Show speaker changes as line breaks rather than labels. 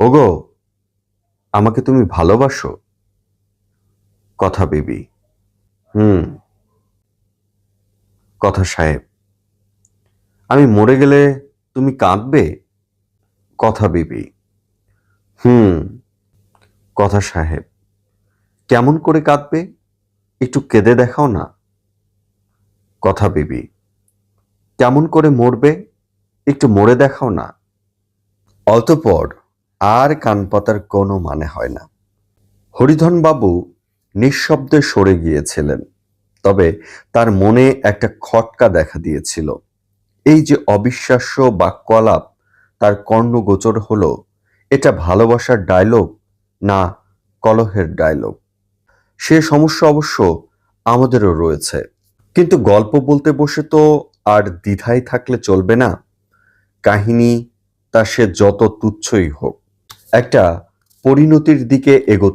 ওগো, আমাকে তুমি ভালোবাসো? কথা বেবি। হুম। কথা সাহেব, আমি মরে গেলে তুমি কাঁদবে? কথা বেবি। হুম। কথা সাহেব, কেমন করে কাঁদবে? একটু কেঁদে দেখাও না। কথা বেবি, কেমন করে মরবে? একটু মরে দেখাও না। অতপর আর কান পাতার কোনো মানে হয় না। হরিধনবাবু নিঃশব্দে সরে গিয়েছিলেন, তবে তার মনে একটা খটকা দেখা দিয়েছিল। এই যে অবিশ্বাস্য বাক্যালাপ, তার কর্ণগোচর হলো, এটা ভালোবাসার ডায়লগ না কলহের ডায়লগ। সে সমস্যা অবশ্য আমাদেরও রয়েছে। কিন্তু গল্প বলতে বসে তো আর দ্বিধায় থাকলে চলবে না। কাহিনী তা সে যত তুচ্ছই হোক। একটা পরিণতির দিকে এগোতে